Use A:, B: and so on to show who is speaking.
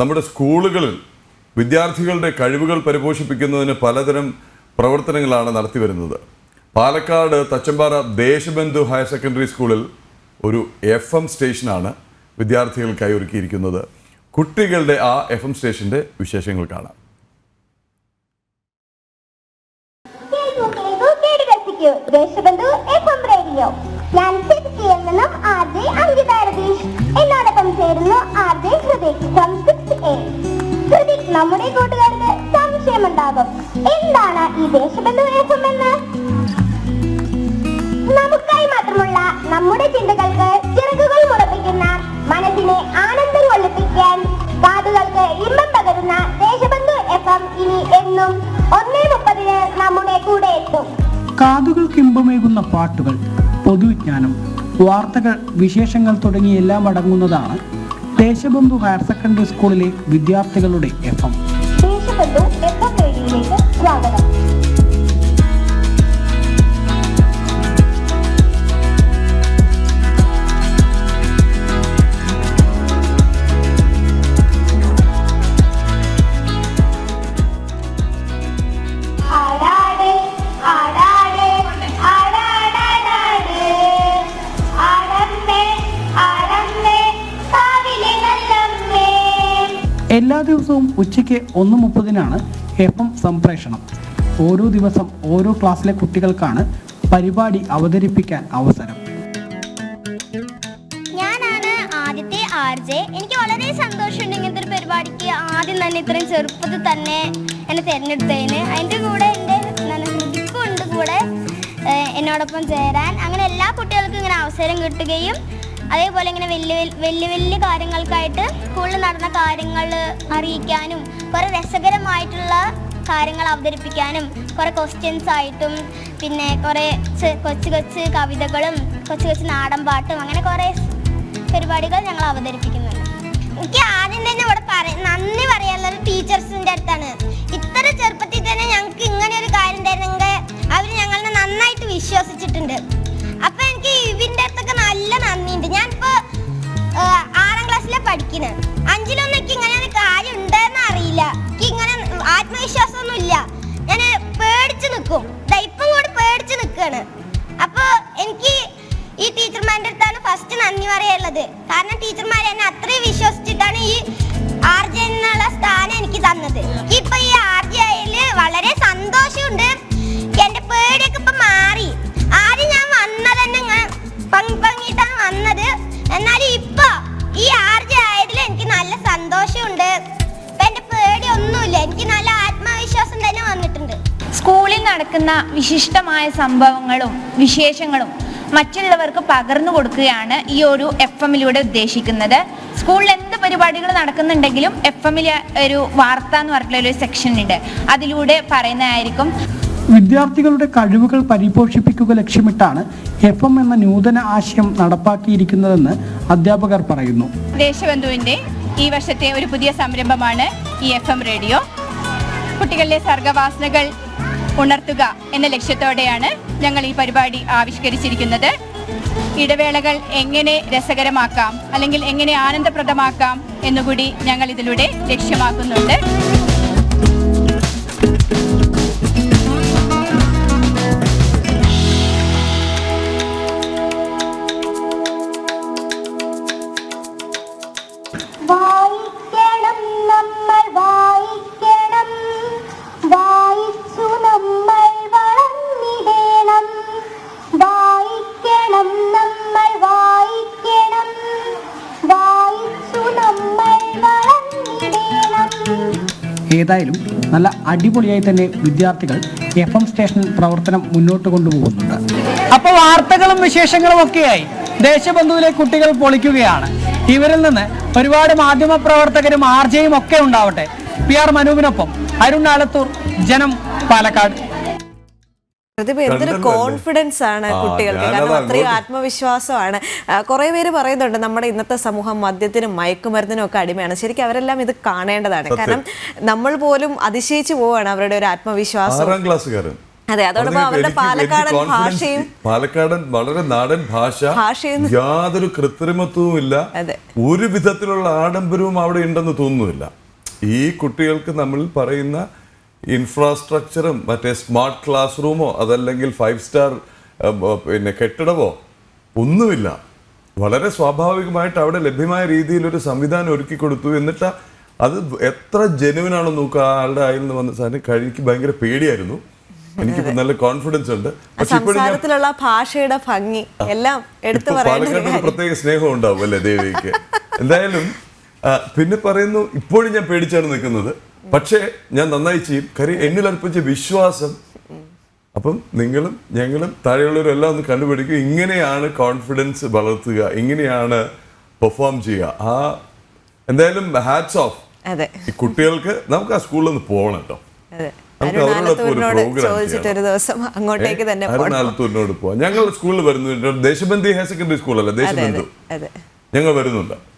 A: നമ്മുടെ സ്കൂളുകളിൽ വിദ്യാർത്ഥികളുടെ കഴിവുകൾ പരിപോഷിപ്പിക്കുന്നതിന് പലതരം പ്രവർത്തനങ്ങളാണ് നടത്തി വരുന്നത്. പാലക്കാട് തച്ചമ്പാറ ദേശബന്ധു ഹയർ സെക്കൻഡറി സ്കൂളിൽ ഒരു എഫ് എം സ്റ്റേഷനാണ് വിദ്യാർത്ഥികൾക്കായി ഒരുക്കിയിരിക്കുന്നത്. കുട്ടികളുടെ ആ എഫ് എം സ്റ്റേഷന്റെ വിശേഷങ്ങൾ കാണാം.
B: ദേശബന്ധു റേഡിയോ. ഞാൻ നിന്നും ചേരുന്നു ആർ ജെ നമ്മുടെ കൂട്ടുകാർക്ക് സംശയമുണ്ടാകും. എന്താണ് ഈ ദേശബന്ധു വേഷം എന്ന്? നമുക്കായി മാത്രമുള്ള നമ്മുടെ ചിന്തകൾക്ക് ചിറകുകൾ മുളപ്പിക്കുന്ന മനസ്സിനെ ആനന്ദം കൊള്ളിപ്പിക്കാൻ കാതുകൾക്ക് ഇമ്പം പകരുന്ന ദേശബന്ധു എഫ് എം ഇനി എന്നും ഒന്നേ മുപ്പതിന് നമ്മുടെ കൂടെ എത്തും.
C: കാതുകൾക്ക് ഇമ്പമേകുന്ന പാട്ടുകൾ പൊതുവിജ്ഞാനം വാർത്തകൾ വിശേഷങ്ങൾ തുടങ്ങി എല്ലാം അടങ്ങുന്നതാണ് ദേശബന്ധു ഹയർ സെക്കൻഡറി സ്കൂളിലെ വിദ്യാർത്ഥികളുടെ എഫ് എം.
B: സ്വാഗതം.
C: എല്ലാ ദിവസവും ഉച്ചയ്ക്ക് ഒന്ന് മുപ്പതിനാണ് എഫ് എം സംപ്രേഷണം. ഓരോ ദിവസം ഓരോ ക്ലാസ്സിലെ കുട്ടികൾക്കാണ് പരിപാടി അവതരിപ്പിക്കാൻ അവസരം.
D: ഞാനാണ് ആദ്യത്തെ ആർ എനിക്ക് വളരെ സന്തോഷമുണ്ട് ഇങ്ങനത്തെ ഒരു പരിപാടിക്ക്. ആദ്യം തന്നെ ഇത്രയും ചെറുപ്പത്തിൽ തന്നെ എന്നെ തിരഞ്ഞെടുത്തതിന്. അതിന്റെ കൂടെ എന്റെ ഉണ്ട് കൂടെ എന്നോടൊപ്പം ചേരാൻ. അങ്ങനെ എല്ലാ കുട്ടികൾക്കും ഇങ്ങനെ അവസരം കിട്ടുകയും അതേപോലെ ഇങ്ങനെ വലിയ വലിയ- വലിയ കാര്യങ്ങൾക്കായിട്ട് സ്കൂളിൽ നടന്ന കാര്യങ്ങൾ അറിയിക്കാനും കുറേ രസകരമായിട്ടുള്ള കാര്യങ്ങൾ അവതരിപ്പിക്കാനും കുറേ ക്വസ്റ്റ്യൻസ് ആയിട്ടും പിന്നെ കുറേ കൊച്ചു കൊച്ചു കവിതകളും കൊച്ചു കൊച്ചു നാടൻ പാട്ടും അങ്ങനെ കുറേ പരിപാടികൾ ഞങ്ങൾ അവതരിപ്പിക്കുന്നുണ്ട്. എനിക്ക് ആദ്യം തന്നെ ഇവിടെ പറ- നന്ദി പറയാനുള്ളത് ടീച്ചേഴ്സിന്റെ അടുത്താണ്. ഇത്ര ചെറുപ്പത്തിൽ തന്നെ ഞങ്ങൾക്ക് ഇങ്ങനെ ഒരു കാര്യം തരുന്നെങ്കിൽ അവർ ഞങ്ങളെ നന്നായിട്ട് വിശ്വസിച്ചിട്ടുണ്ട്. ആറാം ക്ലാസ്സിലെ പഠിക്കുന്നത് അഞ്ചിലൊന്നും ഇങ്ങനെ കാര്യം ഉണ്ടെന്ന് അറിയില്ല. എനിക്ക് ഇങ്ങനെ ആത്മവിശ്വാസമൊന്നും ഇല്ല ഞാൻ പേടിച്ച് നിൽക്കും ഇപ്പം കൂടി പേടിച്ച് നിൽക്കുകയാണ് അപ്പൊ എനിക്ക് ഈ ടീച്ചർമാരുടെ അടുത്താണ് ഫസ്റ്റ് നന്ദി പറയാനുള്ളത്. കാരണം ടീച്ചർമാർ എന്നെ അത്രയും വിശ്വസിച്ചിട്ടാണ് ഈ ആർ ജെ എന്നുള്ള സ്ഥാനം എനിക്ക് തന്നത്. ഇപ്പൊ ഈ ആർ ജെ വളരെ സന്തോഷമുണ്ട്. എന്റെ പേടിയൊക്കെ ഇപ്പൊ മാറി. ആദ്യം ഞാൻ വന്നത് തന്നെ ഇങ്ങനെ പങ്കി വന്നത്. എന്നാലും എനിക്ക് നല്ല ആത്മവിശ്വാസം തന്നെ വന്നിട്ടുണ്ട്.
E: സ്കൂളിൽ നടക്കുന്ന വിശിഷ്ടമായ സംഭവങ്ങളും വിശേഷങ്ങളും മറ്റുള്ളവർക്ക് പകർന്നു കൊടുക്കുകയാണ് ഈ ഒരു എഫ് എമ്മിലൂടെ ഉദ്ദേശിക്കുന്നത്. സ്കൂളിൽ എന്ത് പരിപാടികൾ നടക്കുന്നുണ്ടെങ്കിലും എഫ് എമ്മിൽ ഒരു വാർത്ത എന്ന് പറഞ്ഞിട്ടുള്ള ഒരു സെക്ഷൻ ഉണ്ട്. അതിലൂടെ പറയുന്നതായിരിക്കും.
C: വിദ്യാർത്ഥികളുടെ കഴിവുകൾ പരിപോഷിപ്പിക്കുക ലക്ഷ്യമിട്ടാണ് എഫ് എം എന്ന നൂതന ആശയം നടപ്പാക്കിയിരിക്കുന്നതെന്ന് അധ്യാപകർ പറയുന്നു.
F: ദേശബന്ധുവിന്റെ ഈ വർഷത്തെ ഒരു പുതിയ സംരംഭമാണ് ഈ എഫ് എം റേഡിയോ. കുട്ടികളിലെ സർഗവാസനകൾ ഉണർത്തുക എന്ന ലക്ഷ്യത്തോടെയാണ് ഞങ്ങൾ ഈ പരിപാടി ആവിഷ്കരിച്ചിരിക്കുന്നത്. ഇടവേളകൾ എങ്ങനെ രസകരമാക്കാം അല്ലെങ്കിൽ എങ്ങനെ ആനന്ദപ്രദമാക്കാം എന്നുകൂടി ഞങ്ങൾ ഇതിലൂടെ ലക്ഷ്യമാക്കുന്നുണ്ട്.
B: വായിക്കണം
C: ഏതായാലും നല്ല അടിപൊളിയായി തന്നെ വിദ്യാർത്ഥികൾ എഫ് എം സ്റ്റേഷൻ പ്രവർത്തനം മുന്നോട്ട് കൊണ്ടുപോകുന്നുണ്ട്. അപ്പോൾ വാർത്തകളും വിശേഷങ്ങളും ഒക്കെയായി. ദേശബന്ധുവിലെ കുട്ടികൾ പൊളിക്കുകയാണ്. ഇവരിൽ നിന്ന് ഒരുപാട് മാധ്യമ പ്രവർത്തകരും ആർജയും ഒക്കെ ഉണ്ടാവട്ടെ. പി ആർ മനുവിനൊപ്പം അരുൺ ആലത്തൂർ ജനം പാലക്കാട്.
G: പ്രതിഭ എന്തൊരു കോൺഫിഡൻസ് ആണ് കുട്ടികൾക്ക്. കാരണം അത്രയും ആത്മവിശ്വാസമാണ്. കുറെ പേര് പറയുന്നുണ്ട് നമ്മുടെ ഇന്നത്തെ സമൂഹം മദ്യത്തിനും മയക്കുമരുന്നിനും ഒക്കെ അടിമയാണ്. ശരിക്കും അവരെല്ലാം ഇത് കാണേണ്ടതാണ്. കാരണം നമ്മൾ പോലും അതിശയിച്ചു പോവാണ് അവരുടെ ഒരു ആത്മവിശ്വാസം.
A: ക്ലാസ്സുകാരൻ.
G: അതെ, അതോടൊപ്പം അവരുടെ പാലക്കാടൻ ഭാഷയും-
A: പാലക്കാടൻ വളരെ നാടൻ ഭാഷ.
G: ഭാഷയും-
A: യാതൊരു കൃത്രിമത്വവും ഇല്ല
G: അതെ.
A: ഒരു വിധത്തിലുള്ള ആഡംബരവും അവിടെ ഉണ്ടെന്ന് തോന്നുന്നില്ല ഈ കുട്ടികൾക്ക് നമ്മൾ പറയുന്ന ഇൻഫ്രാസ്ട്രക്ചറും മറ്റേ സ്മാർട്ട് ക്ലാസ് റൂമോ അതല്ലെങ്കിൽ ഫൈവ് സ്റ്റാർ പിന്നെ കെട്ടിടമോ? ഒന്നുമില്ല. വളരെ സ്വാഭാവികമായിട്ട് അവിടെ ലഭ്യമായ രീതിയിൽ ഒരു സംവിധാനം ഒരുക്കി കൊടുത്തു. എന്നിട്ട് അത് എത്ര ജെനുവിനാണോ നോക്കുക ആളുടെ ആയിൽ നിന്ന് വന്ന സാധനം കഴിക്ക് ഭയങ്കര പേടിയായിരുന്നു. എനിക്ക് നല്ല കോൺഫിഡൻസ് ഉണ്ട്.
G: സംസാരത്തിലുള്ള ഭാഷയുടെ ഭംഗി എല്ലാം എടുത്തു
A: പാലക്കാട് പ്രത്യേക സ്നേഹം ഉണ്ടാവും അല്ലേ ദേവിക്ക്? എന്തായാലും പിന്നെ പറയുന്നു ഇപ്പോഴും ഞാൻ പേടിച്ചാണ് നിൽക്കുന്നത്. പക്ഷേ ഞാൻ നന്നായി ചെയ്യും. കാര്യം എന്നിൽ അർപ്പിച്ച വിശ്വാസം. അപ്പം നിങ്ങളും ഞങ്ങളും താഴെയുള്ളവരെല്ലാം ഒന്ന് കണ്ടുപിടിക്കും ഇങ്ങനെയാണ് കോൺഫിഡൻസ് വളർത്തുക. ഇങ്ങനെയാണ് പെർഫോം ചെയ്യുക. ആ എന്തായാലും ഹാറ്റ്സ് ഓഫ് ഈ കുട്ടികൾക്ക് നമുക്ക് ആ സ്കൂളിൽ നിന്ന് പോകണം കേട്ടോ. അരുണാലത്തൂരിനോട് പോവാം. ഞങ്ങൾ സ്കൂളിൽ വരുന്നുണ്ട്. ദേശബന്ധി ഹയർ സെക്കൻഡറി സ്കൂളല്ല ദേശബന്ധു. ഞങ്ങൾ വരുന്നുണ്ട്.